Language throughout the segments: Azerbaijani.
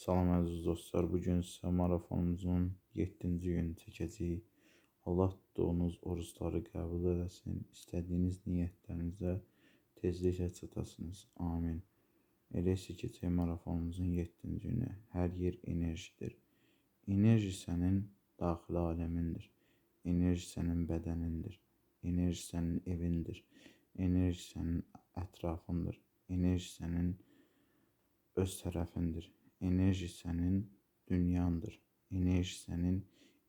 Salam əziz dostlar, bu gün sizə marafonumuzun 7-ci gününü çəkəcəyik. Allah tutduğunuz orucları qəbul eləsin, istədiyiniz niyyətlərinizə tezliklə çatasınız. Amin. Elə isə keçək marafonumuzun 7-ci günü. Hər yer enerjidir. Enerji sənin daxili aləmindir. Enerji sənin bədənindir. Enerji sənin evindir. Enerji sənin ətrafındır. Enerji sənin öz tərəfindir. Enerji sənin dünyandır. Enerji sənin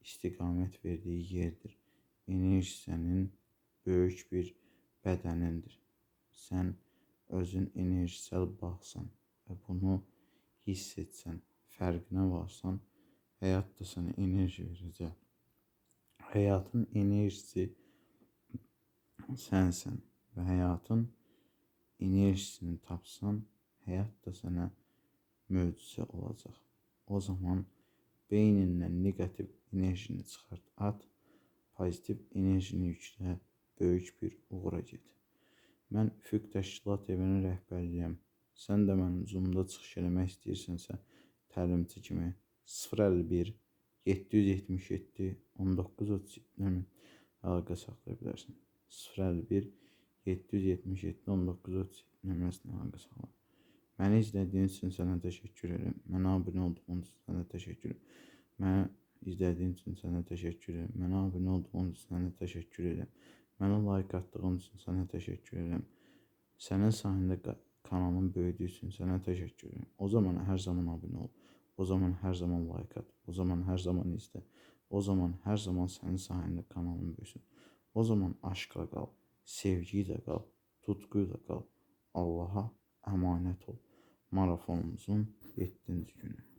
istiqamət verdiyi yerdir. Enerji sənin böyük bir bədənindir. Sən özün enerjisel baxsan və bunu hiss etsən, fərqinə varsan, həyat da sənə enerji verəcək. Həyatın enerjisi sənsən və həyatın enerjisini tapsan, həyat da sənə möcüzə olacaq. O zaman beynindən negativ enerjini çıxart, at, pozitiv enerjini yüklə, böyük bir uğura get. Mən Üfüq Təşkilat Evinin rəhbərliyəm. Sən də mənim Zoomda çıxış eləmək istəyirsənsə, təlimçi kimi 051 777 1937 nömrə əlaqə saxlaya bilərsən. 051 777 1937 nömrəsindən əlaqə saxla. Məni izlədiyiniz üçün sənə təşəkkür edirəm. Mənə abunə olduğun üçün sənə təşəkkür edirəm. Məni izlədiyin üçün sənə təşəkkür edirəm. Mənə abunə olduğun üçün sənə təşəkkür edirəm. Mənə like atdığın üçün sənə təşəkkür edirəm. Sənin sayəndə kanalım böyüdüyü üçün sənə təşəkkür edirəm. O zaman hər zaman abunə ol. O zaman hər zaman like at. O zaman hər zaman izlə. O zaman hər zaman sənin sayəndə kanalım böyüsün. O zaman aşkla qal, sevgi ilə qal, tutku ilə qal. Allaha əmanət ol. Marafonumuzun 7-ci günü.